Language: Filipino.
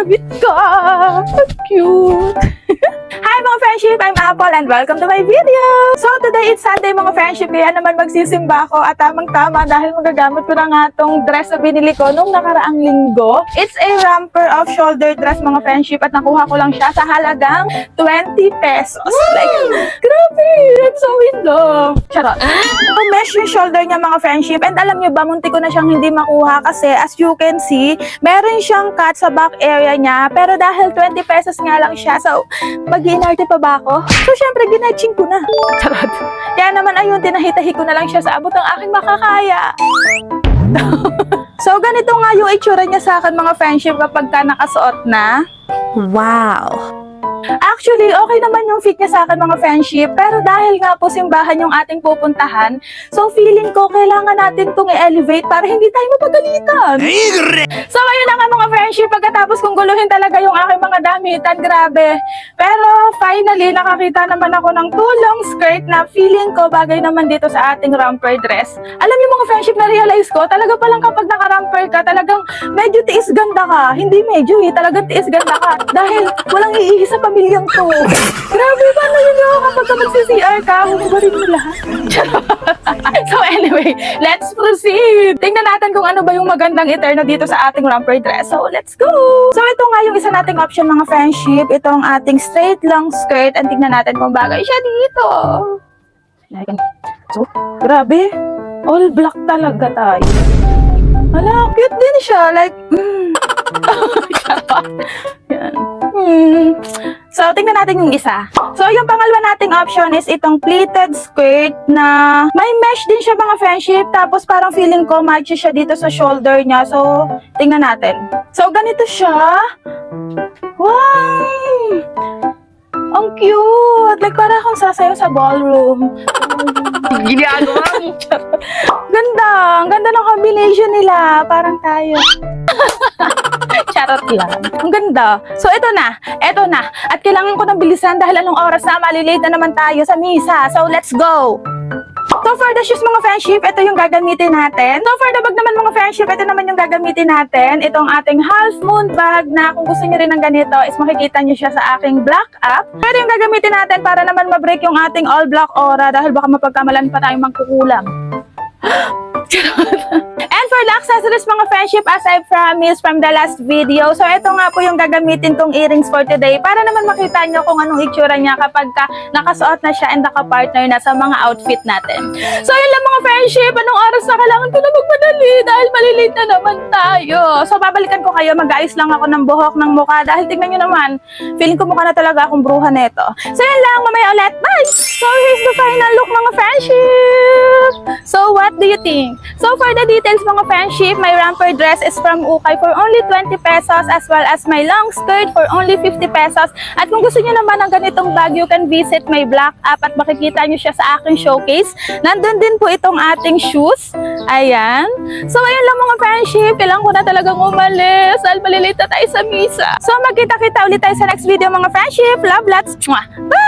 nakakabit ka. Cute. Hi mga friendship! I'm Apple and welcome to my video! So today it's Sunday mga friendship kaya naman magsisimba ako at tamang-tama dahil magagamit ko na nga tong dress na binili ko nung nakaraang linggo. It's a romper of shoulder dress mga friendship at nakuha ko lang siya sa halagang 20 pesos. Like, grabe! I'm so in love! Charot. So mesh yung shoulder niya mga friendship and alam niyo ba munti ko na siyang hindi makuha kasi as you can see, meron siyang cut sa back area niya pero dahil 20 pesos nga lang siya so mag-iinarte pa ba ako? So syempre ginatching ko na. Charot. Kaya naman ayun, tinahitahi ko na lang siya sa abot ng aking makakaya. so ganito nga yung itsura niya sa akin mga friendship kapag ka nakasuot na. Wow. Actually, okay naman yung fit niya sa akin mga friendship, pero dahil nga po simbahan yung ating pupuntahan, so feeling ko kailangan natin tong i-elevate para hindi tayo mapagalitan. So ayun na nga mga friendship, pagkatapos kong guluhin talaga yung aking mga damitan, grabe. Pero finally, nakakita naman ako ng tulong skirt na feeling ko bagay naman dito sa ating romper dress. Alam niyo mga friendship, na-realize ko, talaga palang kapag naka-romper ka, talagang medyo tiis ganda ka. Hindi medyo eh, talagang tiis ganda ka. Dahil walang iihi sa pamilyang to. Grabe, paano yun yun? Kapag ka magsi-CR ka, humibarin mo lahat. so anyway, let's proceed. Tingnan natin kung ano ba yung magandang eterno dito sa ating romper dress. So let's go! So ito nga yung isa nating option mga friendship. Ito ang ating straight long skirt. And tingnan natin kung bagay siya dito. So, grabe. All black talaga tayo. Hala, cute din siya. Like, mm. Yan. Hmm. So, tingnan natin yung isa. So, yung pangalawa nating option is itong pleated skirt na may mesh din siya mga friendship. Tapos parang feeling ko match siya dito sa shoulder niya. So, tingnan natin. So, ganito siya. Wow! Ang cute! Like, para akong sasayaw sa ballroom. Ginagawa mo. Ganda! Ang ganda ng combination nila. Parang tayo. Charot. Ang ganda. So, ito na. Ito na. At kailangan ko ng bilisan dahil anong oras na malilate na naman tayo sa misa. So, let's go! So, for the shoes mga friendship, ito yung gagamitin natin. So, for the bag naman mga friendship, ito naman yung gagamitin natin. Itong ating half moon bag na kung gusto nyo rin ng ganito is makikita nyo siya sa aking black app. Pero yung gagamitin natin para naman ma-break yung ating all black aura dahil baka mapagkamalan pa tayong magkukulang. The accessories mga friendship, as I promised from the last video, so ito nga po yung gagamitin kong earrings for today para naman makita nyo kung anong itsura niya kapag ka nakasuot na siya and nakapartner na sa mga outfit natin. So yun lang mga friendship, anong oras na kailangan ko na dahil malilate na naman tayo. So babalikan ko kayo, mag-ayos lang ako ng buhok ng mukha dahil tignan nyo naman, feeling ko mukha na talaga akong bruha neto. So yun lang, mamaya ulit, bye! So here's the final look mga friendship! So what do you think? So for the details mga friendship, my romper dress is from Ukay for only 20 pesos as well as my long skirt for only 50 pesos. At kung gusto niyo naman ng ganitong bag, you can visit my black app at makikita niyo siya sa aking showcase. Nandun din po itong ating shoes. Ayan. So ayun lang mga friendship, kailangan ko na talagang umalis dahil malilate na tayo sa misa. So magkita-kita ulit tayo sa next video mga friendship. Love lots. Bye!